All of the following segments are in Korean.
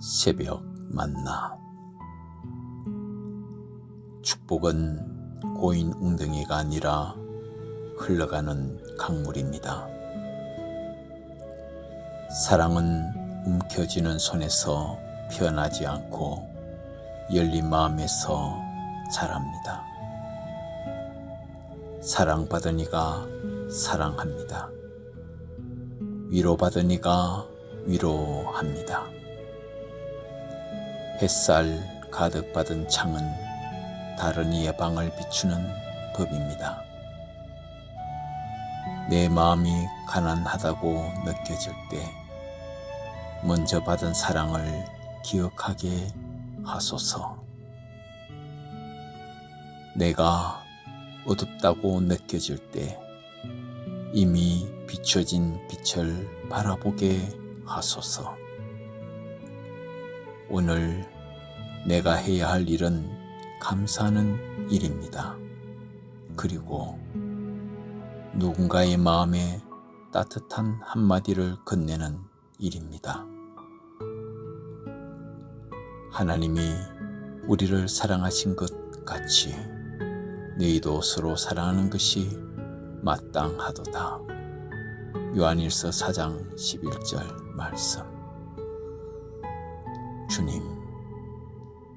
새벽 만나 축복은 고인 웅덩이가 아니라 흘러가는 강물입니다. 사랑은 움켜쥐는 손에서 피어나지 않고 열린 마음에서 자랍니다. 사랑받은 이가 사랑합니다. 위로받은 이가 위로합니다. 햇살 가득 받은 창은 다른 이의 방을 비추는 법입니다. 내 마음이 가난하다고 느껴질 때 먼저 받은 사랑을 기억하게 하소서. 내가 어둡다고 느껴질 때 이미 비춰진 빛을 바라보게 하소서. 오늘 내가 해야 할 일은 감사하는 일입니다. 그리고 누군가의 마음에 따뜻한 한마디를 건네는 일입니다. 하나님이 우리를 사랑하신 것 같이 너희도 서로 사랑하는 것이 마땅하도다. 요한일서 4장 11절 말씀. 주님,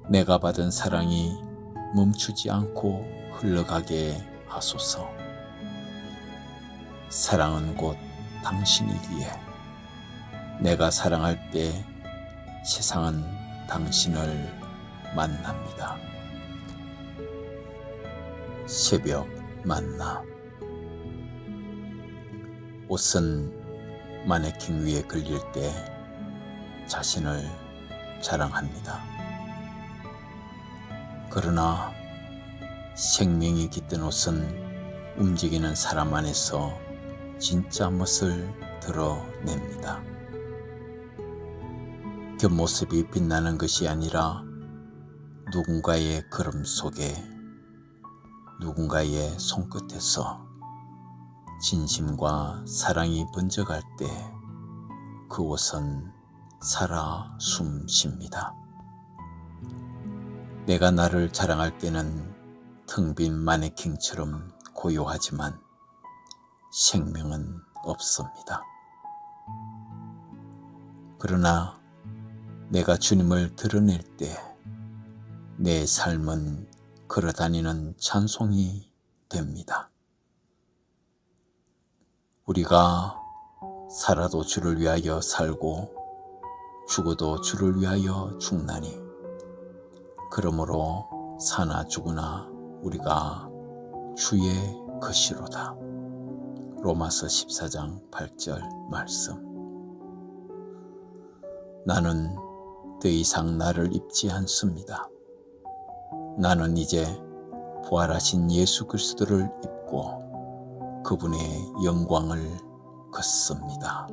내가 받은 사랑이 멈추지 않고 흘러가게 하소서. 사랑은 곧 당신이기에 내가 사랑할 때 세상은 당신을 만납니다. 새벽 만나 옷은 마네킹 위에 걸릴 때 자신을 자랑합니다. 그러나 생명이 깃든 옷은 움직이는 사람 안에서 진짜 멋을 드러냅니다. 겉모습이 빛나는 것이 아니라 누군가의 걸음 속에 누군가의 손끝에서 진심과 사랑이 번져갈 때 그 옷은 살아 숨 쉽니다. 내가 나를 자랑할 때는 텅 빈 마네킹처럼 고요하지만 생명은 없습니다. 그러나 내가 주님을 드러낼 때 내 삶은 걸어다니는 찬송이 됩니다. 우리가 살아도 주를 위하여 살고 죽어도 주를 위하여 죽나니 그러므로 사나 죽으나 우리가 주의 것이로다. 로마서 14장 8절 말씀. 나는 더 이상 나를 입지 않습니다. 나는 이제 부활하신 예수 그리스도를 입고 그분의 영광을 걷습니다.